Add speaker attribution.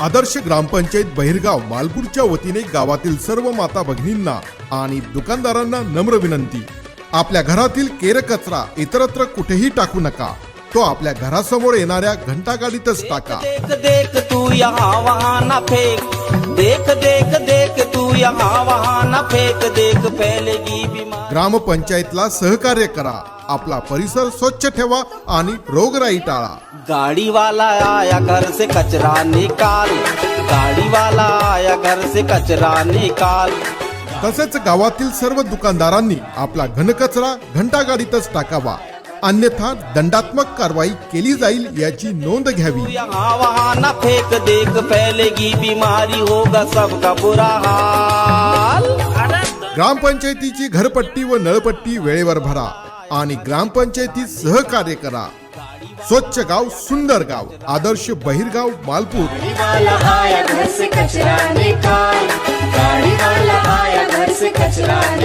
Speaker 1: आदर्श ग्रामपंचायत बहिरगाव मालपूरच्या वतीने गावातील सर्व माता भगिनींना आणि दुकानदारांना नम्र विनंती. आपल्या घरातील केर कचरा इतरत्र कुठेही टाकू नका. तो आपल्या घरासमोर येणाऱ्या घंटागाडीतच टाका.
Speaker 2: देख देख तू यहाँ वहाँ न फेंक. देख देख देख तू यहाँ वहाँ न फेंक. देख फैलेगी
Speaker 1: ग्रामपंचायतला सहकार्य करा. आपला परिसर स्वच्छ ठेवा आणि रोगराई टाळा.
Speaker 2: गाड़ी वाला आया घर से कचरा निकाल. गाड़ी वाला आया घर से कचरा निकाल.
Speaker 1: तसेच गावातील सर्व दुकानदारांनी आपला घनकचरा घंटागाडीतच टाकावा. अन्यथा दंडात्मक कारवाई केली जाईल याची नोंद घ्यावी.
Speaker 2: फेंक देख फैलेगी बीमारी होगा सबका बुरा हाल.
Speaker 1: ग्रामपंचायतीची घरपट्टी व नळपट्टी वेळेवर भरा. आणि ग्रामपंचायतीत सहकार्य करा. स्वच्छ गाव सुंदर गाव. आदर्श बहिरगाव मालपूर.
Speaker 3: कचरा